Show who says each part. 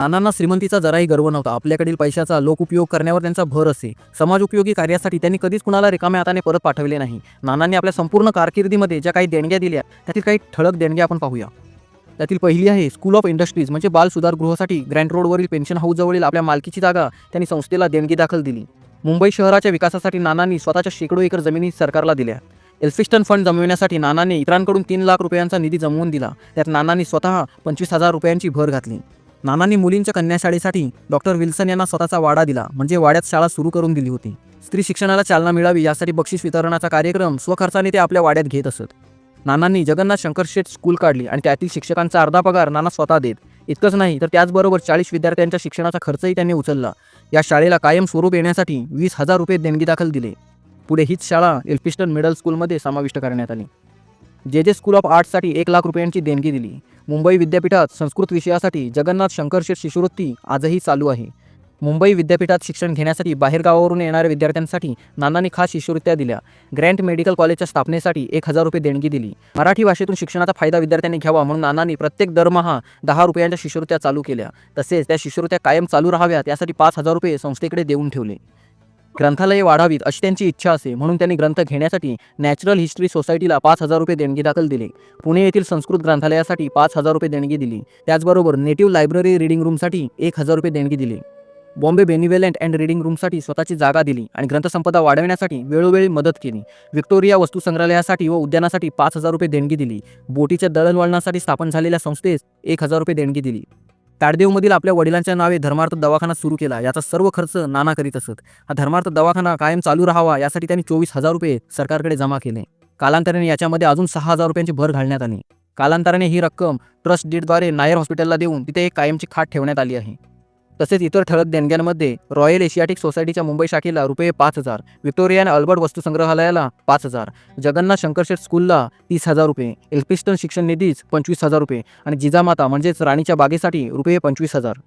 Speaker 1: नानांना श्रीमंतीचा जराही गर्व नव्हता. आपल्याकडील पैशाचा लोकउपयोग करण्यावर त्यांचा भर असे. समाजोपयोगी कार्यासाठी त्यांनी कधीच कुणाला रिकाम्या हाताने परत पाठवले नाही. नानांनी आपल्या संपूर्ण कारकिर्दीमध्ये ज्या काही देणग्या दिल्या त्यातील काही ठळक देणग्या आपण पाहूया. त्यातील पहिली आहे स्कूल ऑफ इंडस्ट्रीज म्हणजे बाल सुधारगृहासाठी ग्रँड रोडवरील पेन्शन हाऊसजवळील आपल्या मालकीची जागा त्यांनी संस्थेला देणगी दाखल दिली. मुंबई शहराच्या विकासासाठी नानांनी स्वतःच्या शेकडो एकर जमिनी सरकारला दिल्या. एल्फिस्टन फंड जमविण्यासाठी नानांनी इतरांकडून तीन लाख रुपयांचा निधी जमवून दिला. त्यात नानांनी स्वतः पंचवीस हजार रुपयांची भर घातली. नानांनी मुलींच्या कन्याशाळेसाठी डॉक्टर विल्सन यांना स्वतःचा वाडा दिला म्हणजे वाड्यात शाळा सुरू करून दिली होती. स्त्री शिक्षणाला चालना मिळावी यासाठी बक्षीस वितरणाचा कार्यक्रम स्वखर्चाने ते आपल्या वाड्यात घेत असत. नानांनी जगन्नाथ शंकर शेठ स्कूल काढली आणि त्यातील शिक्षकांचा अर्धा पगार नाना स्वतः देत. इतकंच नाही तर त्याचबरोबर चाळीस विद्यार्थ्यांच्या शिक्षणाचा खर्चही त्यांनी उचलला. या शाळेला कायम स्वरूप येण्यासाठी वीस हजार रुपये देणगी दाखल दिले. पुढे हीच शाळा एल्फिस्टन मिडल स्कूलमध्ये समाविष्ट करण्यात आली. जे जे स्कूल ऑफ आर्ट्ससाठी एक लाख रुपयांची देणगी दिली. मुंबई विद्यापीठात संस्कृत विषयासाठी जगन्नाथ शंकरशेठ शिष्यवृत्ती आजही चालू आहे. मुंबई विद्यापीठात शिक्षण घेण्यासाठी बाहेरगावावरून येणाऱ्या विद्यार्थ्यांसाठी नानांनी खास शिष्यवृत्त्या दिल्या. ग्रँट मेडिकल कॉलेजच्या स्थापनेसाठी एक हजार रुपये देणगी दिली. मराठी भाषेतून शिक्षणाचा फायदा विद्यार्थ्यांनी घ्यावा म्हणून नानांनी प्रत्येक दरमहा दहा रुपयांच्या शिष्यवृत्त्या चालू केल्या. तसेच त्या शिष्यवृत्त्या कायम चालू राहाव्यात यासाठी पाच हजार रुपये संस्थेकडे देऊन ठेवले. ग्रंथालये वाढावीत अशी त्यांची इच्छा असे म्हणून त्यांनी ग्रंथ घेण्यासाठी नॅचरल हिस्ट्री सोसायटीला पाच हजार रुपये देणगी दाखल दिले. पुणे येथील संस्कृत ग्रंथालयासाठी पाच हजार रुपये देणगी दिली. त्याचबरोबर नेटिव्ह लायब्ररी रिडिंग रूमसाठी एक हजार रुपये देणगी दिली. बॉम्बे बेनिव्हेलंट अँड रिडिंग रूमसाठी स्वतःची जागा दिली आणि ग्रंथसंपदा वाढवण्यासाठी वेळोवेळी मदत केली. व्हिक्टोरिया वस्तू संग्रहालयासाठी व उद्यानासाठी पाच हजार रुपये देणगी दिली. बोटीच्या दळणवळणासाठी स्थापन झालेल्या संस्थेस एक हजार रुपये देणगी दिली. ताडदेवमधील आपल्या वडिलांच्या नावे धर्मार्थ दवाखाना सुरू केला. याचा सर्व खर्च नाना करीत असत. हा धर्मार्थ दवाखाना कायम चालू राहावा यासाठी त्यांनी चोवीस हजार रुपये सरकारकडे जमा केले. कालांतराने याच्यामध्ये अजून सहा हजार रुपयांची भर घालण्यात आली. कालांतराने ही रक्कम ट्रस्ट डीडद्वारे नायर हॉस्पिटलला देऊन तिथे एक कायमची खाट ठेवण्यात आली आहे. तसेच इतर ठळक देणग्यांमध्ये रॉयल एशियाटिक सोसायटीच्या मुंबई शाखेला रुपये पाच हजार व्हिक्टोरिया आणि अल्बर्ट वस्तू संग्रहालयाला पाच हजार जगन्नाथ शंकरशेठ स्कूलला तीस हजार रुपये एल्फिस्टन शिक्षण निधीच पंचवीस हजार रुपये आणि जिजामाता म्हणजेच राणीच्या बागेसाठी रुपये पंचवीस हजार.